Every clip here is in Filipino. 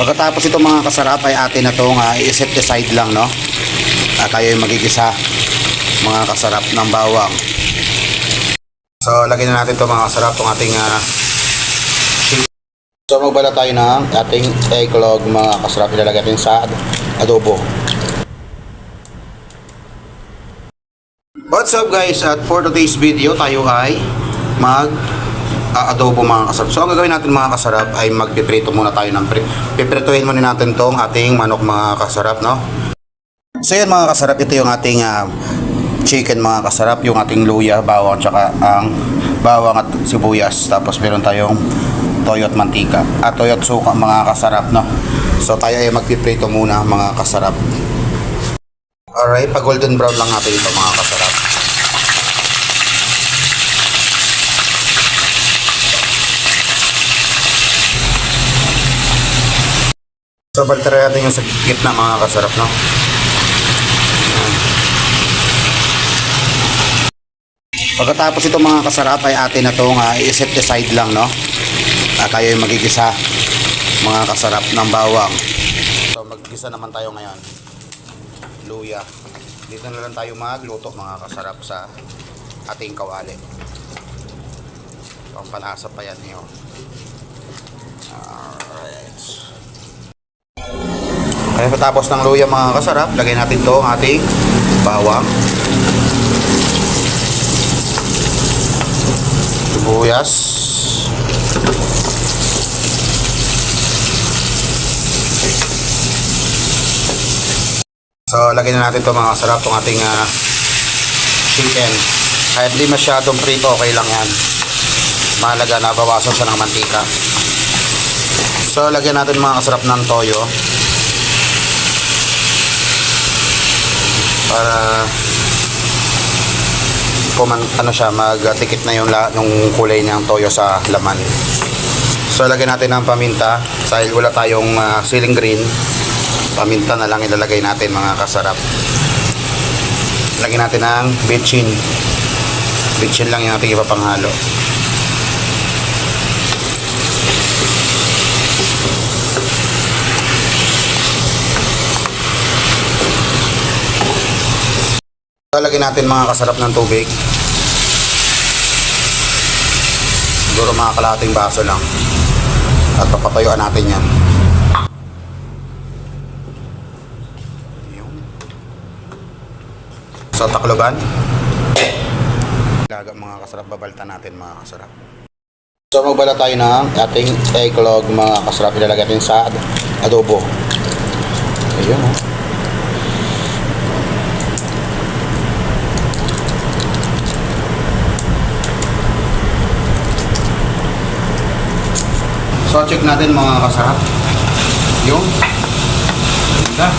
Pagkatapos ito mga kasarap ay atin na itong uh, i-set aside lang no. Uh, tayo yung magigisa mga kasarap ng bawang. So lagyan na natin ito mga kasarap itong ating uh, So magbala tayo ng ating eggnog mga kasarap ilalagay natin sa adobo. What's up guys? At for today's video tayo ay mag adobo mga kasarap. So ang gagawin natin mga kasarap ay magpiprito muna tayo ng pri- piprituhin muna natin tong ating manok mga kasarap no. So yan mga kasarap ito yung ating ah, chicken mga kasarap yung ating luya, bawang tsaka ang bawang at sibuyas tapos meron tayong toyo at mantika at toyo at suka mga kasarap no. So tayo ay magpiprito muna mga kasarap. Alright, pag golden brown lang natin ito mga kasarap. So, baliktara natin yung sa gitna mga kasarap, no? Pagkatapos ito mga kasarap ay atin na itong uh, i-set aside lang, no? Uh, tayo yung magigisa mga kasarap ng bawang. So, maggisa naman tayo ngayon. Luya. Dito na lang tayo magluto mga kasarap sa ating kawali. Pampalasa pa yan yun. Alright. Kaya patapos ng luya mga kasarap, lagay natin to ang ating bawang. Sibuyas. So, lagyan na natin to mga kasarap, itong ating ah, chicken. Kahit di masyadong prito, okay lang yan. Mahalaga na bawasan ng mantika. So, lagyan natin mga kasarap ng toyo. Para kuman ano siya magtikit na yung la, yung kulay ng toyo sa laman. So lagyan natin ng paminta dahil wala tayong ah, ceiling green. Paminta na lang ilalagay natin mga kasarap. Lagyan natin ng bitchin. Bitchin lang yung ating ipapanghalo. Lalagyan natin mga kasarap ng tubig. Siguro mga kalating baso lang. At papatuyuan natin yan. Sa takloban. Laga mga kasarap, babalta natin mga kasarap. So magbala tayo ng ating eggnog mga kasarap ilalagay natin sa ad- adobo. Ayun oh. So check natin mga kasarap. Yung ganda.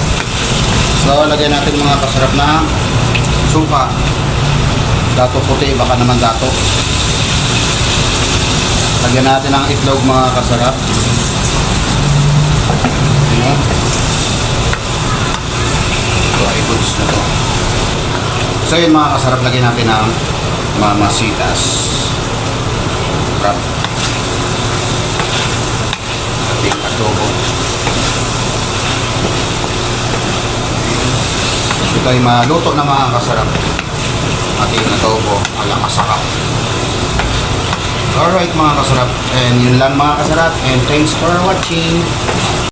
So lagyan natin mga kasarap na suka. Dato puti, baka naman dato. Lagyan natin ang itlog mga kasarap. Ayan. Dry goods na to. So yun mga kasarap, lagyan natin ang mamasitas. Wrap ating adobo. Ito ay maluto na mga kasarap. Ating adobo alang asakap. Alright mga kasarap. And yun lang mga kasarap. And thanks for watching.